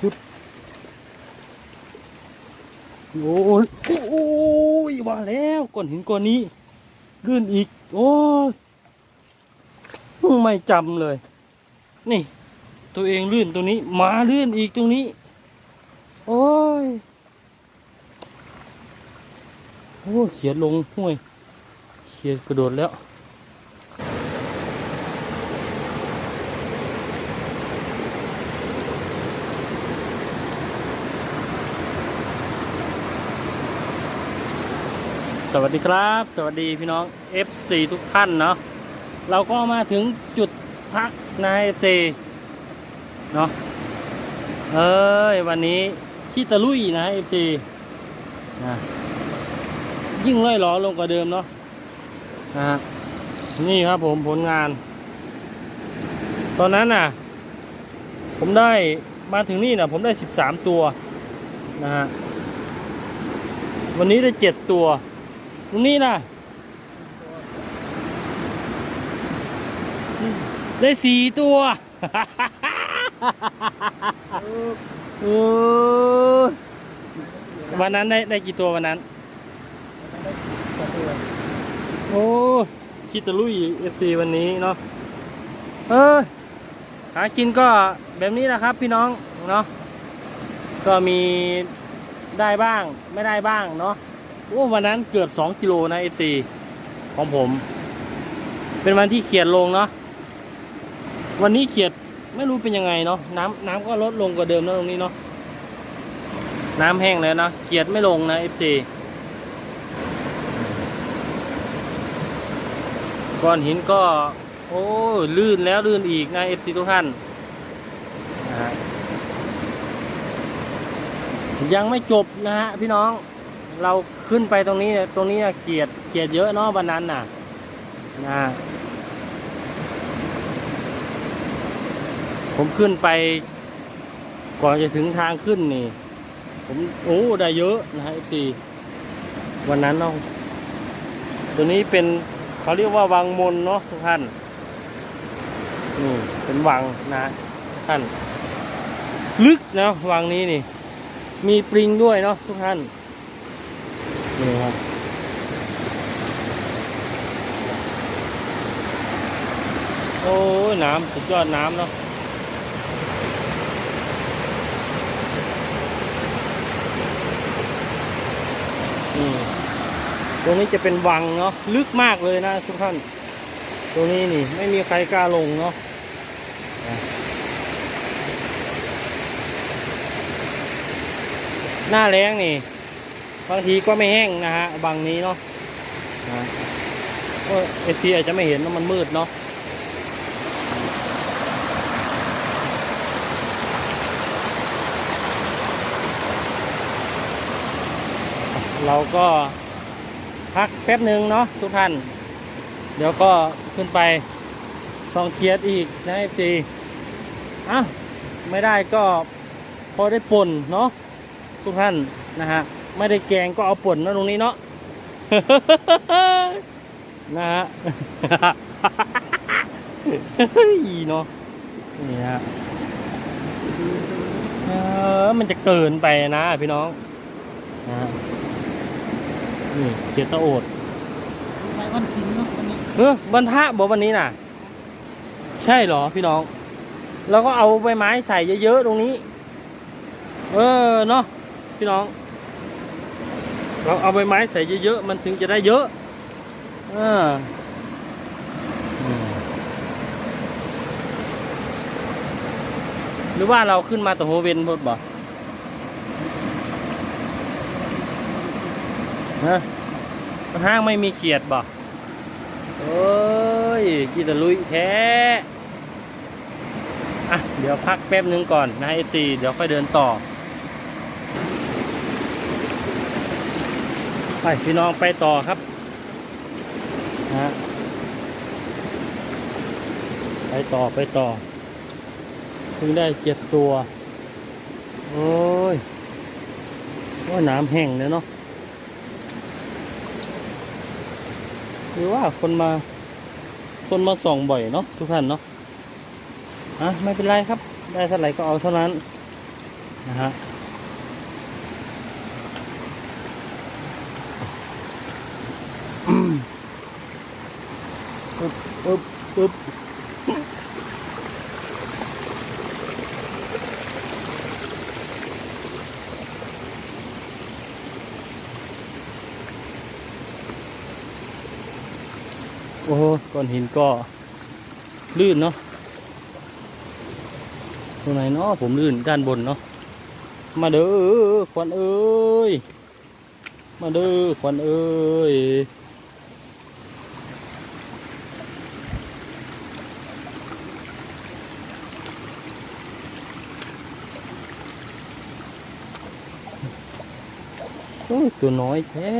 ชุดโอ้ยโอ้ยว่าแล้วก้อนหินก้อนนี้ลื่นอีก โอ้ยไม่จำเลย นี่ ตัวเองลื่นตรงนี้หมาลื่นอีกตรงนี้ โอ้ยโอ้เขียดลงห้วย เขียดกระโดดแล้ว สวัสดีครับ สวัสดีพี่น้อง FC ทุกท่านเนาะเราก็มาถึงจุดพักใน FC เนาะเอ้ยวันนี้ขี้ตะลุยนะ FC นะยิ่งเล่อยหลอลงกว่าเดิมเนาะนะฮะนี่ครับผมผลงาน ตอนนั้นน่ะ ผมได้มาถึงนี่นะผมได้ 13 ตัวนะฮะวันนี้ได้ 7 ตัว ตรงนี้นะได้สี่ตัวโอ้ยวันนั้นได้ได้กี่ตัววันนั้น โอ้ยคิดตะลุยเอฟซีวันนี้เนาะ เออ หากินก็แบบนี้นะครับพี่น้อง เนาะ ก็มีได้บ้างไม่ได้บ้างเนาะ โอ้วันนั้นเกือบสองกิโลนะ FC ของผม เป็นวันที่เขียดลงเนาะวันนี้เขียดไม่รู้เป็นยังไงเนาะน้ำน้ำก็ลดลงกว่าเดิมแล้วตรงนี้เนาะน้ำแห้งแล้วนะเขียดไม่ลงนะ FC ก้อนหินก็ โอ้ลื่นแล้วลื่นอีกนะ FC ทุกท่านยังไม่จบนะฮะพี่น้อง เราขึ้นไปตรงนี้ตรงนี้เกียดเกียดเยอะเนาะวันนั้นน่ะนะผมขึ้นไป ก่อนจะถึงทางขึ้นนี่ ผมโอ้ได้เยอะนะฮะทีวันนั้นเนาะตัวนี้เป็นเขาเรียกว่าวังมนเนาะทุกท่านนี่เป็นวังนะท่าน ลึกนะวังนี้นี่ มีปริงด้วยเนาะทุกท่าน นี่ครับโอ้ยน้ำสุดยอดน้ำเนาะนี่ตรงนี้จะเป็นวังเนาะลึกมากเลยนะทุกท่าน ตรงนี้นี่ไม่มีใครกล้าลงเนาะหน้าแรงนี่ บางทีก็ไม่แห้งนะฮะบางนี้เนาะก็เอทีอาจจะไม่เห็นว่ามันมืดเนาะเราก็พักแป๊บหนึ่งเนาะทุกท่าน เดี๋ยวก็ขึ้นไปซองเคียดอีกนะเอฟซีอะไม่ได้ก็พอได้ป่นเนาะทุกท่านนะฮะ ไม่ได้แกงก็เอาป่นนะตรงนี้เนาะนะฮะอีเนาะนี่ฮะเออมันจะเกินไปนะพี่น้องนะฮะนี่เกียรตะโอดไปวันชินเนาะวันนี้เออวันพระบอกวันนี้น่ะ ใช่เหรอพี่น้อง แล้วก็เอาใบไม้ใส่เยอะๆตรงนี้ เออเนาะพี่น้อง เราเอาใบไม้ใส่เยอะๆมันถึงจะได้เยอะอหรือว่าเราขึ้นมาแต่โฮเวนพดบ่ฮะห้างไม่มีเขียดบ่เอ้ยกีตะลุยแท้อะเดี๋ยวพักแป๊บนึงก่อนนะเอฟซีเดี๋ยวค่อยเดินต่อ ไปพี่น้องไปต่อครับนะฮะไปต่อไปต่อเพิ่งได้เจ็ดตัว โอ้ยว่าน้ำแห้งเลยเนาะหรือว่าคนมา คนมาส่องบ่อยเนาะทุกท่านเนาะอะไม่เป็นไรครับ ได้เท่าไหร่ก็เอาเท่านั้นนะฮะ อึ๊บอึ๊บอึ๊บโอ้โหก้อนหินก็ลื่นเนาะตรงไหนเนาะผมลื่นด้านบนเนาะมาเด้อควันเอ้ย มาเด้อควันเอ้ย ตัวน้อยแท้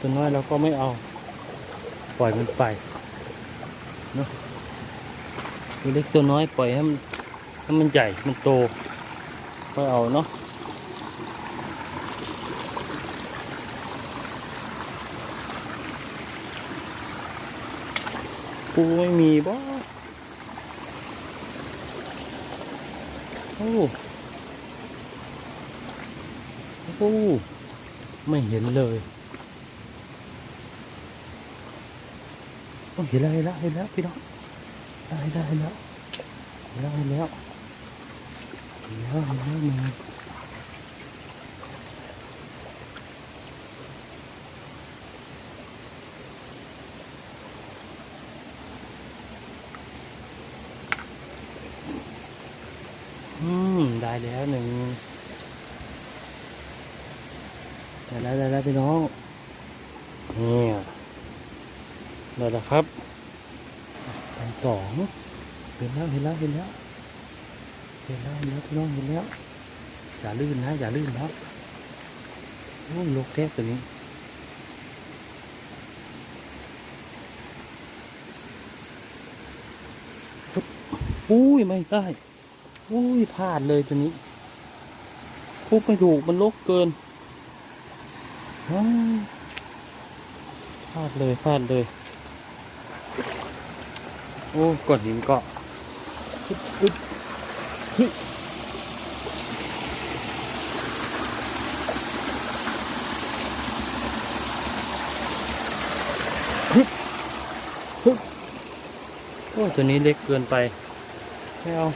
ตัวน้อยเราก็ไม่เอา ปล่อยมันไปเนาะตัวเล็กตัวน้อยปล่อยให้มันให้มันใหญ่มันโตก็เอาเนาะปูไม่มีบ่โอ้ โอ้ ไม่เห็นเลยโอ้เห็นแล้วเห็นแล้วเห็นแล้วพี่น้องได้ได้เห็นแล้วเห็นแล้วเห็นแล้วเห็นแล้วเห็นแล้วมันอืมได้แล้วหนึ่ง ได้แล้วได้แล้วพี่น้องนี่ได้แล้วครับอันสองเห็นแล้วเห็นแล้วเห็นแล้วเห็นแล้วเห็นแล้วพี่น้องเห็นแล้วอย่าลื่นนะอย่าลื่นนะโอ้ยลกแทบตัวนี้อุ้ยไม่ได้อุ้ยพลาดเลยตัวนี้คุบไม่ถูกมันลกเกิน อ้าวพลาดเลยพลาดเลย โอ้ก้อนหินเกาะอึ๊บอึ๊บฮึฮึบฮึบโอ้ตัวนี้เล็กเกินไป ไม่เอา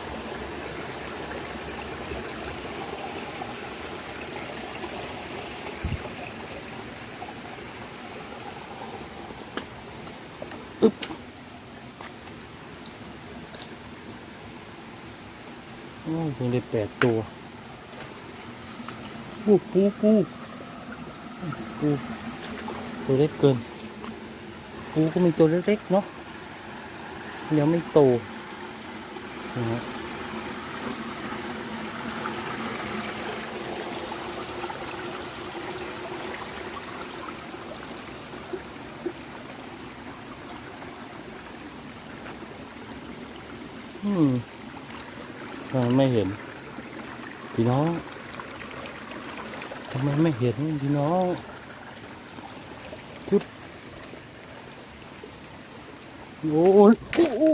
โอ้ยเพิ่งได้แปดตัวปูปูปูปูตัวเล็กเกินปูก็มีตัวเล็กๆเนาะยังไม่โตนะฮะอืม ทำไมไม่เห็น พี่น้องทำไมไม่เห็นพี่น้องทึบโอ้ยโอ้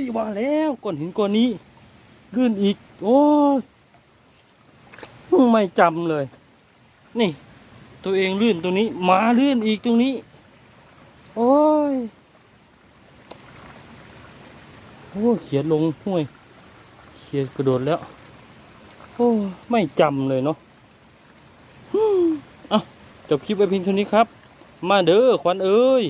ยว่าแล้วก้อนหินก้อนนี้ลื่นอีก โอ้ยไม่จำเลย นี่ ตัวเองลื่นตรงนี้หมาลื่นอีกตรงนี้ โอ้ยโอ้เขียนลงห้วย ขียนกระโดดแล้ว โอ้ ไม่จำเลยเนาะอะจบคลิปไว้เพียงเท่านี้ครับ มาเด้อควันเอ้ย